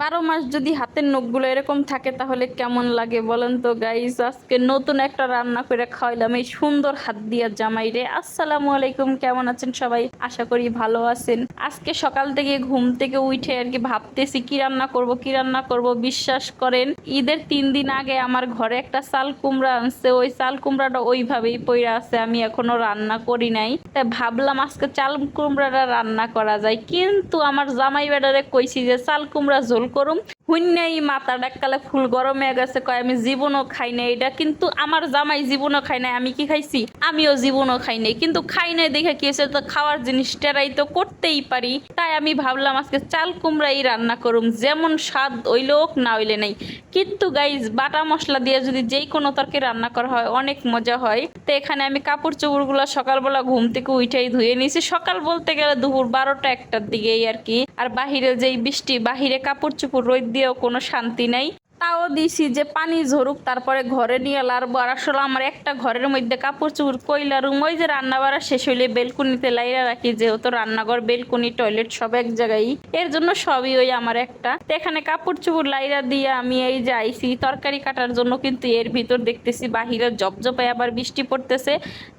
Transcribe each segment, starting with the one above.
বারো মাস যদি হাতের নখগুলো এরকম থাকে তাহলে কেমন লাগে বলেন তো গাইস আজকে নতুন একটা রান্না করে খাওয়াইলাম এই সুন্দর হাত দিয়া জামাই রে আসসালামু আলাইকুম, কেমন আছেন সবাই? আশা করি ভালো আছেন। আজকে সকাল থেকে ঘুম থেকে উঠে আর কি ভাবতেছি, কি রান্না করব, কি রান্না করব? বিশ্বাস করেন, ঈদের তিন দিন আগে আমার ঘরে একটা চাল কুমড়া আনছে। ওই চাল কুমড়াটা ওইভাবেই পড়ে আছে, আমি এখনও রান্না করি নাই। তাই ভাবলাম আজকে চাল কুমড়াটা রান্না করা যায়। কিন্তু আমার জামাই বেডারে কইছি যে, চাল কুমড়া করুম হুন্যাই মাথা ডাক্কালে ফুল গরম হয়ে গেছে, কয় আমি জীবনও খাই নাই। এটা কিন্তু আমার জামাই জীবনও খাই নাই, আমি কি খাইছি? আমিও জীবনও খাই নাই। কিন্তু খাই নাই দেখে কি হয়েছে, তো খাওয়ার জিনিসটারাই তো করতেই পারি। তাই আমি ভাবলাম আজকে চাল কুমড়াই রান্না করুম, যেমন স্বাদ হইলে হোক না হইলে নেই। কিন্তু গাইজ বাটা মশলা দিয়ে যদি যেই কোনো তরকারি রান্না করা হয়, অনেক মজা হয়। তো এখানে আমি কাপড় চোপড়গুলো সকালবেলা ঘুম থেকে উঠেই ধুয়ে নিয়েছি সকাল বলতে গেলে দুপুর বারোটা একটার দিকেই আর কি। আর বাহিরে যেই বৃষ্টি, বাহিরে কাপড় চোপড় রোদ দিয়েও কোনো শান্তি নাই। তাও দিছি যে পানি ঝরুক, তারপরে ঘরে নিয়ে লারবো আর আসলে আমার একটা ঘরের মধ্যে কাপড় চোপড় কইলা রুম, ওই যে রান্না বাড়া শেষ হইলে বেলকুনিতে লাইরা রাখি, যেহেতু রান্নাঘর, বেলকুনি, টয়লেট সব এক জায়গায়। এর জন্য সবই ওই আমার একটা। এখানে কাপড় চোপড় লাইরা দিয়ে আমি এই যে আইছি, তরকারি কাটার জন্য কিন্তু এর ভিতর দেখতেছি বাহিরে জপজপায় আবার বৃষ্টি পড়তেছে।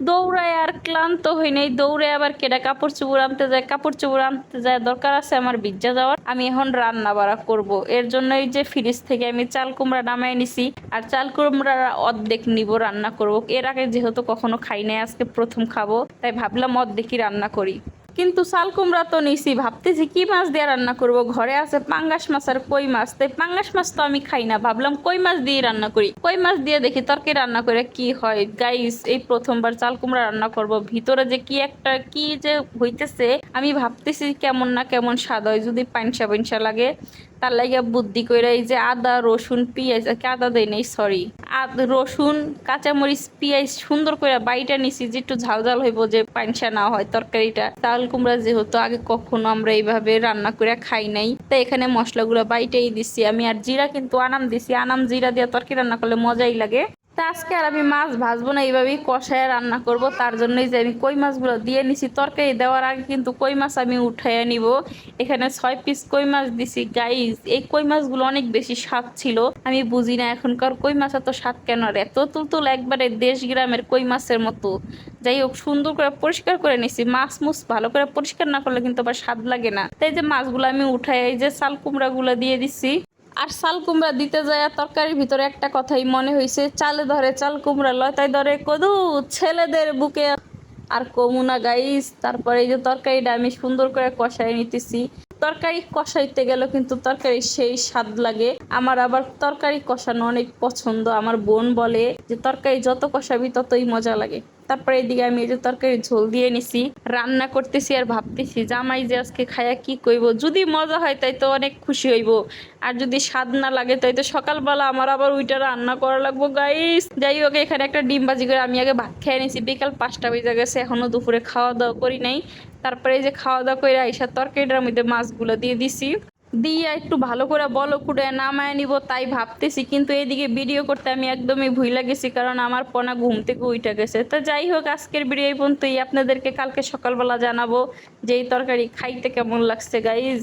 দৌড়ায় আর ক্লান্ত হই নাই দৌড়ায় আবার কেডা কাপড় চোপড় আনতে যায়, কাপড় চোপড় আনতে যায়, দরকার আছে আমার বিজ্জা যাওয়ার। আমি এখন রান্না বাড়া করব। এর জন্য এই যে ফ্রিজ থেকে আমি চাল কুমড়া নামাই নিছি। আর চাল কুমড়া অর্ধেক নিব, রান্না করব। এর আগে যেহেতু কখনো খাই নাই, আজকে প্রথম খাব, তাই ভাবলাম অর্ধেকই রান্না করি। কিন্তু চাল কুমড়া তো নিছি, ভাবতেছি কি মাছ দিয়ে রান্না করব? ঘরে আছে পাঙ্গাস মাছ আর কই মাছ, তাই পাঙ্গাস মাছ তো আমি খাই না। ভাবলাম কই মাছ দিয়ে রান্না করি। কই মাছ দিয়ে দেখি তরকারি রান্না করে কি হয়? গাইস এই প্রথমবার চাল কুমড়া রান্না করব। ভিতরে যে কি একটা, কি যে হইতেছে, আমি ভাবতেছি কেমন না কেমন স্বাদ হয়, যদি পাইনসা পাইনসা লাগে। তার লাগে বুদ্ধি করে এই যে আদা, রসুন, পেঁয়াজ আদা দেয় নাই সরি রসুন, কাঁচামরিচ, পেঁয়াজ সুন্দর করে বাইটা নিছি, যে একটু ঝাল ঝাল হইব যে পানসা না হয় তরকারিটা। চাল কুমড়া যেহেতু আগে কখনো আমরা এইভাবে রান্না করে খাই নাই, তাই এখানে মশলাগুলো বাইটাই দিছি। আমি আর জিরা কিন্তু আনাম দিছি। আনাম জিরা দিয়ে তরকারি রান্না করলে মজাই লাগে। তা আজকে আর আমি মাছ ভাজবো না, এইভাবেই কষায় রান্না করব। তার জন্যই যে আমি কই মাছগুলো দিয়ে নিছি, তরকারি দেওয়ার আগে কিন্তু কই মাছ আমি উঠাইয়া নিব। এখানে ছয় পিস কই মাছ দিছি। গাইজ এই কই মাছগুলো অনেক বেশি স্বাদ ছিল। আমি বুঝি না এখনকার কই মাছ এত স্বাদ কেন? আর এত তুলতুল একবারে দেশ গ্রামের কই মাছের মতো। যাই হোক, সুন্দর করে পরিষ্কার করে নিছি। মাছ মুছ ভালো করে পরিষ্কার না করলে কিন্তু আবার স্বাদ লাগে না। তাই যে মাছগুলো আমি উঠাই এই যে চাল কুমড়াগুলো দিয়ে দিছি। আর চাল কুমড়া দিতে যায় তরকারির ভিতরে একটা কথাই মনে হয়েছে চালে ধরে চাল কুমড়া লয় তাই ধরে কদু, ছেলেদের বুকে আর কমুনা গাইস। তারপরে এই যে তরকারিটা আমি সুন্দর করে কষাই নিতেছি। তরকারি কষাইতে গেলেও কিন্তু তরকারি সেই স্বাদ লাগে। আমার আবার তরকারি কষানো অনেক পছন্দ। আমার বোন বলে যে, তরকারি যত কষাবি ততই মজা লাগে। তারপরে এদিকে আমি এই যে তরকারি ঝোল দিয়ে নিছি। রান্না করতেছি আর ভাবতেছি, জামাই যে আজকে খায়া কি কইব? যদি মজা হয় তাই তো অনেক খুশি হইব। আর যদি স্বাদ না লাগে তাই তো সকালবেলা আমার আবার ওইটা রান্না করা লাগবো গাইস যাই হোক, এখানে একটা ডিম বাজি করে আমি আগে ভাত খেয়ে নিছি। বিকাল পাঁচটা বেজে গেছে, এখনও দুপুরে খাওয়া দাওয়া করি নাই। তারপরে এই যে খাওয়া দাওয়া করে আইসা তরকারিটার মধ্যে মাছগুলো দিয়ে দিছি। দিয়ে একটু ভালো করে বলো কুড়ে নামায় নিব, তাই ভাবতেছি। কিন্তু এদিকে ভিডিও করতে আমি একদমই ভুইলা গেছি, কারণ আমার পোনা ঘুম থেকে উঠে গেছে। তা যাই হোক, আজকের ভিডিও এই পর্যন্তই। আপনাদেরকে কালকে সকালবেলা জানাব যে এই তরকারি খাইতে কেমন লাগছে গাইজ